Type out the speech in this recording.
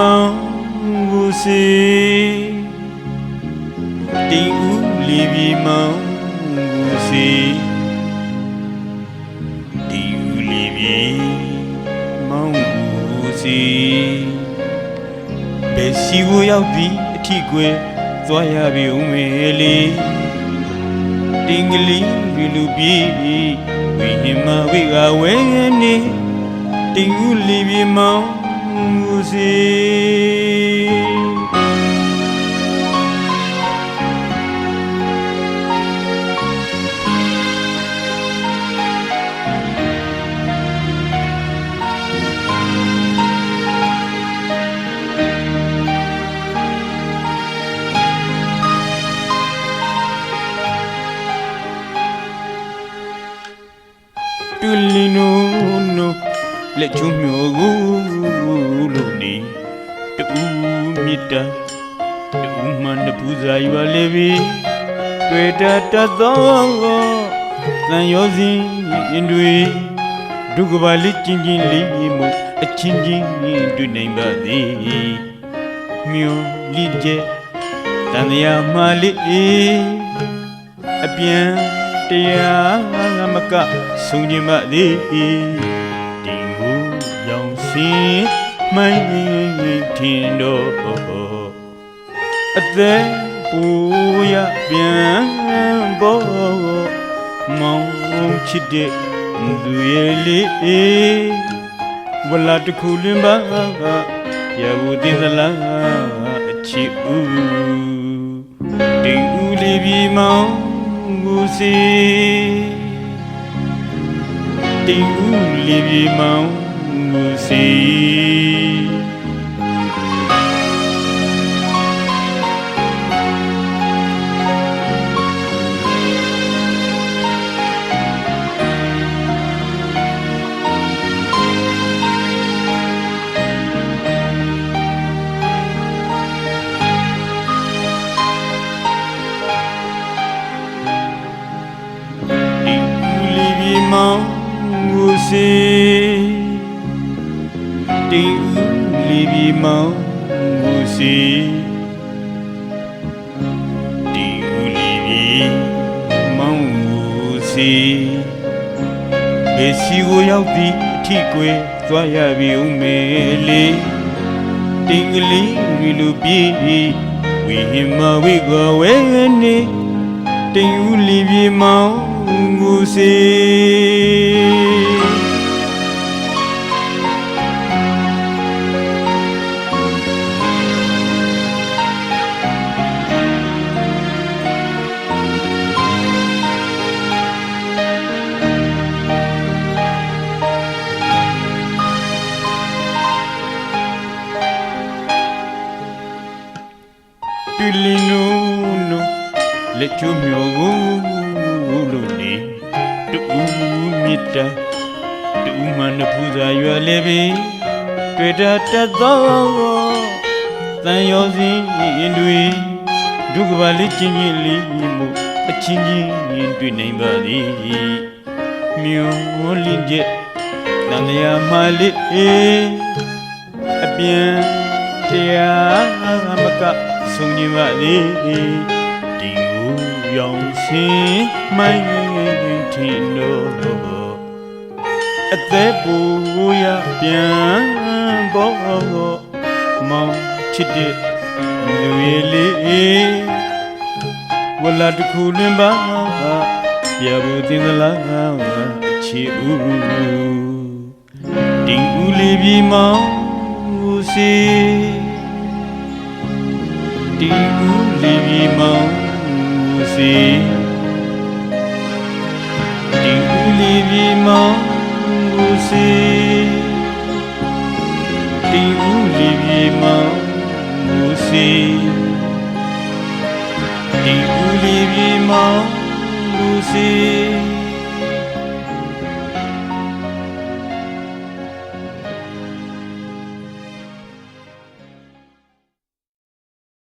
မောင်ကိုစီတင်ဦးလေးပြေမောင်ကိုစီတင်ဦးလေးပြေမောင်ကိုစီဘယ်စီကိုရောက်ပြီးအထီကွယ်သွားရပြီဦးမေလေးတင်ကလေးလူလူပြေဝိဟင်မဝိကဝဲနေတင်ဦးလေးပြေမောင် ကိုစီတူလီနိုနိုလက်ချုံမျိုးကိုလို့နေ တူမြစ်တာတူမှန်တပူဇာရွာလေပြီတွေ့တတ်တတ်သောသံယောစီရင်တွေဒုက္ခပါလိချင်းချင်းလေးမှုအချင်းချင်းတွေ့နိုင်ပါသည်မြို့လိကျဲတန်ရာမာလေးအပြန်တရားမကဆုံးခြင်းမသည်တင်ကိုရောင်စင် မိုင်းထင်တော့အသက်ပူရပြန်ပေါ်မောင်ချစ်တဲ့သူရဲ့လေးဝလာတစ်ခုလင်းပါရဘူးတင်သလားအချစ်ဦးတင်ဦးလေးပြီမောင်ကိုစီတင်ဦးလေးပြီမောင်ကိုစီ စီဒီဦးလေးပြေမောင်ကိုစီဒီဦးလေးပြေမောင်ကိုစီဘယ်စီကိုရောက်ပြီးအထီကွယ်သွားရပြီဦးမေလေးတင်ကလေးဝီလူပြေဝီဟင်မဝိကဝဲနေတင်ဦးလီပြေမောင် ကိုစီတူလီနို နိုလက်ချုံမျိုးကိုလို့နေတူမြစ်တာတူမနဖူးစာရွယ်လေပြီတွေ့တာတတ်သောတန်ရောစင်းရင်တွေဒုက္ခပါလေးချင်းချင်းလေးမှုအချင်းချင်းတွေ့နိုင်ပါသည်မြို့လင်းကျက်တန်လျာမလေးအပြန်တရားမကဆုံးခြင်းပါသည်ဒီကို ရောင်စင်မိုင်းထင်တော့အသက်ပူရပြန်ပေါ်မောင်ချစ်တဲ့လူရဲ့လေးဝလာတစ်ခုလင်းပါပြဘူးတင်သလားအချီဦးတင်ဦးလေးပြီမောင်ဦးစီတီဦးလီဘီမောင်ဦး စီတီဦးလီဘီမောင်ဦးစီတီဦးလီဘီမောင်ဦးစီတီဦးလီဘီမောင်ဦးစီ